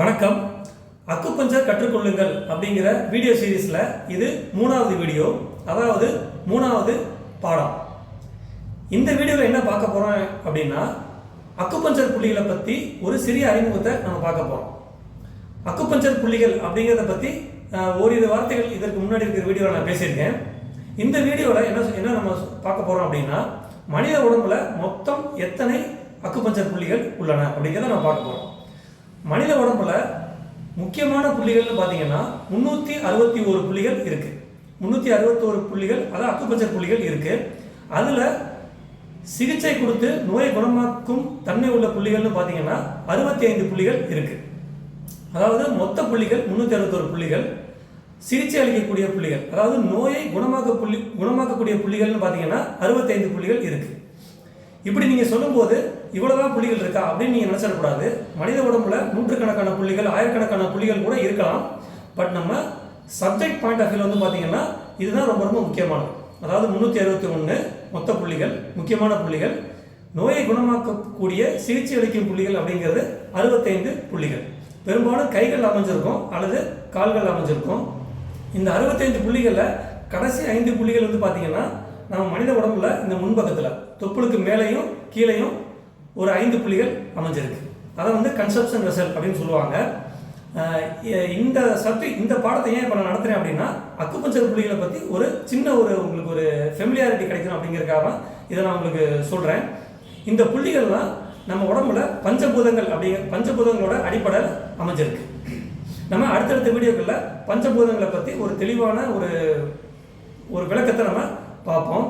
வணக்கம். அக்குபஞ்சர் கற்றுக்கொள்ளுங்கள் அப்படிங்கிற வீடியோ சீரீஸில் இது மூணாவது வீடியோ அதாவது மூணாவது பாடம். இந்த வீடியோவில் என்ன பார்க்க போகிறோம் அப்படின்னா அக்குப்பஞ்சர் புள்ளிகளை பற்றி ஒரு சிறிய அறிமுகத்தை நம்ம பார்க்க போகிறோம் அக்குப்பஞ்சர் புள்ளிகள் அப்படிங்கிறத பற்றி ஓரிரு வார்த்தைகள் இதற்கு முன்னாடி இருக்கிற வீடியோவில் நான் பேசியிருக்கேன். இந்த வீடியோவில் என்ன என்ன நம்ம பார்க்க போகிறோம் அப்படின்னா மனித உடம்புல மொத்தம் எத்தனை அக்குப்பஞ்சர் புள்ளிகள் உள்ளன அப்படிங்கிறத நம்ம பார்க்க போகிறோம் மனித உடம்புல முக்கியமான புள்ளிகள்னு பார்த்தீங்கன்னா முந்நூற்றி அறுபத்தி ஒரு புள்ளிகள் இருக்குது முந்நூற்றி அறுபத்தோரு புள்ளிகள் அதாவது அக்குபஞ்சர் புள்ளிகள் இருக்குது அதில் சிகிச்சை கொடுத்து நோயை குணமாக்கும் தன்மை உள்ள புள்ளிகள்னு பார்த்தீங்கன்னா அறுபத்தி ஐந்து புள்ளிகள் இருக்குது அதாவது மொத்த புள்ளிகள் முந்நூற்றி அறுபத்தோரு புள்ளிகள் சிகிச்சை அளிக்கக்கூடிய புள்ளிகள் அதாவது நோயை குணமாக்க புள்ளி குணமாக்கக்கூடிய புள்ளிகள்னு பார்த்தீங்கன்னா அறுபத்தைந்து புள்ளிகள் இருக்குது இப்படி நீங்கள் சொல்லும்போது இவ்வளவுதான் புள்ளிகள் இருக்கா அப்படின்னு நீங்கள் நினச்சிடக்கூடாது மனித உடம்புல நூற்றுக்கணக்கான புள்ளிகள் ஆயிரக்கணக்கான புள்ளிகள் கூட இருக்கலாம். பட் நம்ம சப்ஜெக்ட் பாயிண்ட் ஆஃப் வியூ வந்து பார்த்தீங்கன்னா இதுதான் ரொம்ப ரொம்ப முக்கியமானது. அதாவது முந்நூற்றி அறுபத்தி ஒன்று மொத்த புள்ளிகள் முக்கியமான புள்ளிகள் நோயை குணமாக்கக்கூடிய சிகிச்சை அளிக்கும் புள்ளிகள் அப்படிங்கிறது அறுபத்தைந்து புள்ளிகள் பெரும்பாலும் கைகள் அமைஞ்சிருக்கும் அல்லது கால்கள் அமைஞ்சிருக்கும். இந்த அறுபத்தைந்து புள்ளிகளில் கடைசி ஐந்து புள்ளிகள் வந்து பார்த்தீங்கன்னா நம்ம மனித உடம்புல இந்த முன்பக்கத்தில் தொப்புளுக்கு மேலேயும் கீழேயும் ஒரு ஐந்து புள்ளிகள் அமைஞ்சிருக்கு. அதை வந்து கன்செப்ஷன் ரிசல்ட் அப்படின்னு சொல்லுவாங்க. இந்த சப்ஜெக்ட் இந்த பாடத்தை ஏன் இப்போ நான் நடத்துகிறேன் அப்படின்னா அக்குபஞ்சர் புள்ளிகளை பற்றி ஒரு சின்ன ஒரு உங்களுக்கு ஒரு ஃபெமிலியாரிட்டி கிடைக்கணும் அப்படிங்கிறதுக்காக இதை நான் உங்களுக்கு சொல்கிறேன் இந்த புள்ளிகள்லாம் நம்ம உடம்புல பஞ்சபூதங்கள் அப்படிங்கிற பஞ்சபூதங்களோட அடிப்படையில் அமைஞ்சிருக்கு. நம்ம அடுத்தடுத்த வீடியோக்களில் பஞ்சபூதங்களை பற்றி ஒரு தெளிவான ஒரு ஒரு விளக்கத்தை நம்ம பார்ப்போம்.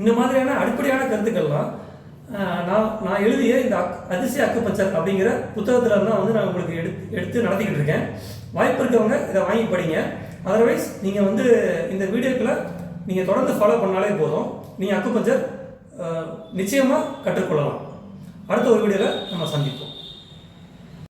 இந்த மாதிரியான அடிப்படையான கருத்துக்கள்லாம் நான் நான் எழுதிய இந்த அக் அதிசய அக்குப்பஞ்சர் அப்படிங்கிற புத்தகத்தில் தான் வந்து நான் உங்களுக்கு எடுத்து எடுத்து நடத்திக்கிட்டு இருக்கேன். வாய்ப்பு இருக்கவங்க இதை வாங்கி படிங்க. அதர்வைஸ் நீங்கள் வந்து இந்த வீடியோக்களை நீங்கள் தொடர்ந்து ஃபாலோ பண்ணாலே போதும். நீங்கள் அக்குப்பஞ்சர் நிச்சயமாக கற்றுக்கொள்ளலாம். அடுத்த ஒரு வீடியோவில் நம்ம சந்திப்போம்.